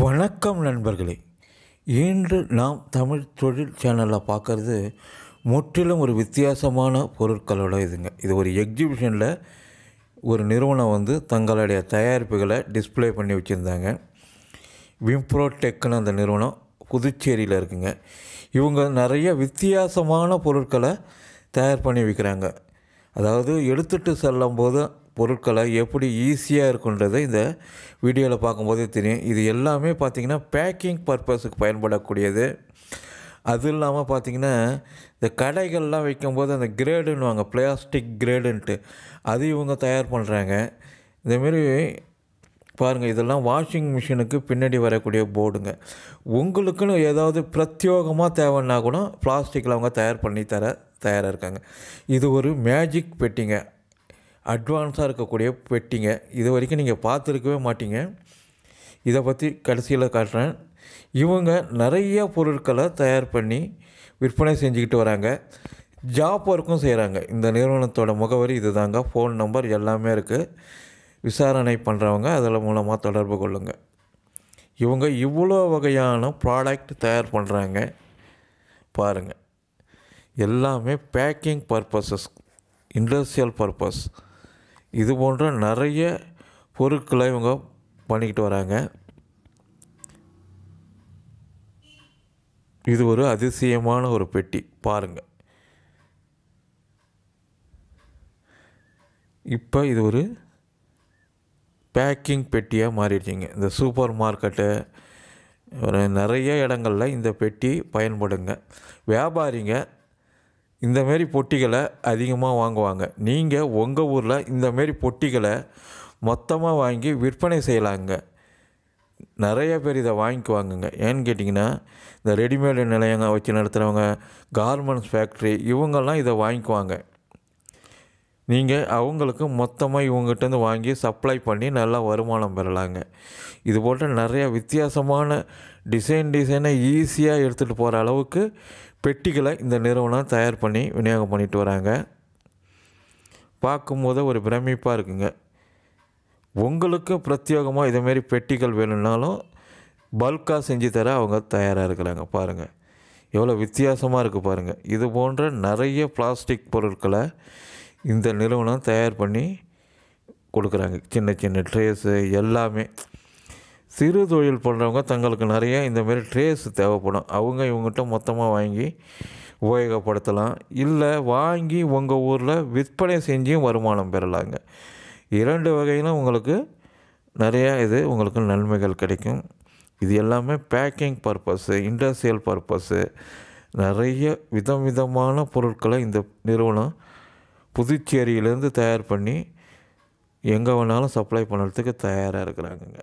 வணக்கம் நண்பர்களே. இன்று நாம் தமிழ் தொழில் சேனலில் பார்க்குறது முற்றிலும் ஒரு வித்தியாசமான பொருட்களோட இதுங்க. இது ஒரு எக்ஸிபிஷனில் ஒரு நிறுவனம் வந்து தங்களுடைய தயாரிப்புகளை டிஸ்ப்ளே பண்ணி வச்சுருந்தாங்க. விம்ப்ரோடெக்னு அந்த நிறுவனம் புதுச்சேரியில் இருக்குங்க. இவங்க நிறைய வித்தியாசமான பொருட்களை தயார் பண்ணி விற்கிறாங்க அதாவது எடுத்துகிட்டு செல்லும்போது பொருட்களை எப்படி ஈஸியாக இருக்குன்றதை இந்த வீடியோவில் பார்க்கும்போதே தெரியும். இது எல்லாமே பார்த்திங்கன்னா பேக்கிங் பர்பஸுக்கு பயன்படக்கூடியது. அது இல்லாமல் பார்த்திங்கன்னா இந்த கடைகள்லாம் வைக்கும்போது அந்த கிரேடுன்னுவாங்க பிளாஸ்டிக் கிரேடுன்ட்டு அது இவங்க தயார் பண்ணுறாங்க இதேமாரி பாருங்கள் இதெல்லாம் வாஷிங் மிஷினுக்கு பின்னாடி வரக்கூடிய போர்டுங்க உங்களுக்குன்னு ஏதாவது பிரத்யோகமாக தேவைன்னா கூட பிளாஸ்டிக்கில் அவங்க தயார் பண்ணி தர தயாராக இருக்காங்க. இது ஒரு மேஜிக் பெட்டிங்க. அட்வான்ஸாக இருக்கக்கூடிய பெட்டிங்க. இது வரைக்கும் நீங்கள் பார்த்துருக்கவே மாட்டீங்க. இதை பற்றி கடைசியில் காட்டுறேன். இவங்க நிறைய பொருட்களை தயார் பண்ணி விற்பனை செஞ்சுக்கிட்டு வராங்க. ஜாப் ஒர்க்கும் செய்கிறாங்க இந்த நிறுவனத்தோட முகவரி இது தாங்க ஃபோன் நம்பர் எல்லாமே இருக்குது விசாரணை பண்ணுறவங்க அதில் மூலமாக தொடர்பு கொள்ளுங்க. இவங்க இவ்வளோ வகையான ப்ராடக்ட் தயார் பண்ணுறாங்க பாருங்கள் எல்லாமே பேக்கிங் பர்பஸஸ் இண்டஸ்ட்ரியல் பர்பஸ் இது போன்ற நிறைய பொருட்களை இவங்க பண்ணிக்கிட்டு வராங்க. இது ஒரு அதிசயமான ஒரு பெட்டி. பாருங்கள் இப்போ இது ஒரு பேக்கிங் பெட்டியாக மாறிடுச்சிங்க. இந்த சூப்பர் மார்க்கெட்டு நிறைய இடங்களில் இந்த பெட்டி பயன்படுங்க. வியாபாரிங்க இந்தமாரி பொட்டிகளை அதிகமாக வாங்குவாங்க. நீங்கள் உங்கள் ஊரில் இந்தமாரி பொட்டிகளை மொத்தமாக வாங்கி விற்பனை செய்யலாங்க. நிறைய பேர் இதை வாங்கிக்குவாங்கங்க. ஏன்னு கேட்டிங்கன்னா இந்த ரெடிமேடு நிலையங்க வச்சு நடத்துகிறவங்க கார்மெண்ட்ஸ் ஃபேக்ட்ரி இவங்கெல்லாம் இதை வாங்கிக்குவாங்க. நீங்கள் அவங்களுக்கு மொத்தமாக இவங்ககிட்டேருந்து வாங்கி சப்ளை பண்ணி நல்லா வருமானம் பெறலாங்க. இது போன்ற நிறையா வித்தியாசமான டிசைன் டிசைனை ஈஸியாக எடுத்துகிட்டு போகிற அளவுக்கு பெட்டிகளை இந்த நிறுவனம் தயார் பண்ணி விநியோகம் பண்ணிட்டு வராங்க. பார்க்கும்போது ஒரு பிரமிப்பாக இருக்குங்க. உங்களுக்கு பிரத்யேகமாக இதேமாரி பெட்டிகள் வேணும்னாலும் பல்காக செஞ்சு தர அவங்க தயாராக இருக்கிறாங்க. பாருங்கள் எவ்வளோ வித்தியாசமாக இருக்குது பாருங்கள் இது போன்ற நிறைய பிளாஸ்டிக் பொருட்களை இந்த நிறுவனம் தயார் பண்ணி கொடுக்குறாங்க. சின்ன சின்ன ட்ரேஸு எல்லாமே. சிறு தொழில் பண்ணுறவங்க தங்களுக்கு நிறைய இந்தமாரி ட்ரேஸ் தேவைப்படும். அவங்க இவங்ககிட்ட மொத்தமாக வாங்கி உபயோகப்படுத்தலாம். இல்லை வாங்கி உங்கள் ஊரில் விற்பனை செஞ்சும் வருமானம் பெறலாங்க. இரண்டு வகையிலும் உங்களுக்கு நிறையா இது உங்களுக்கு நன்மைகள் கிடைக்கும். இது எல்லாமே பேக்கிங் பர்பஸ்ஸு இண்டஸ்ட்ரியல் பர்பஸ்ஸு நிறைய விதம் விதமான பொருட்களை இந்த நிறுவனம் புதுச்சேரியிலேருந்து தயார் பண்ணி எங்கே வேணாலும் சப்ளை பண்ணுறதுக்கு தயாராக இருக்கிறாங்கங்க.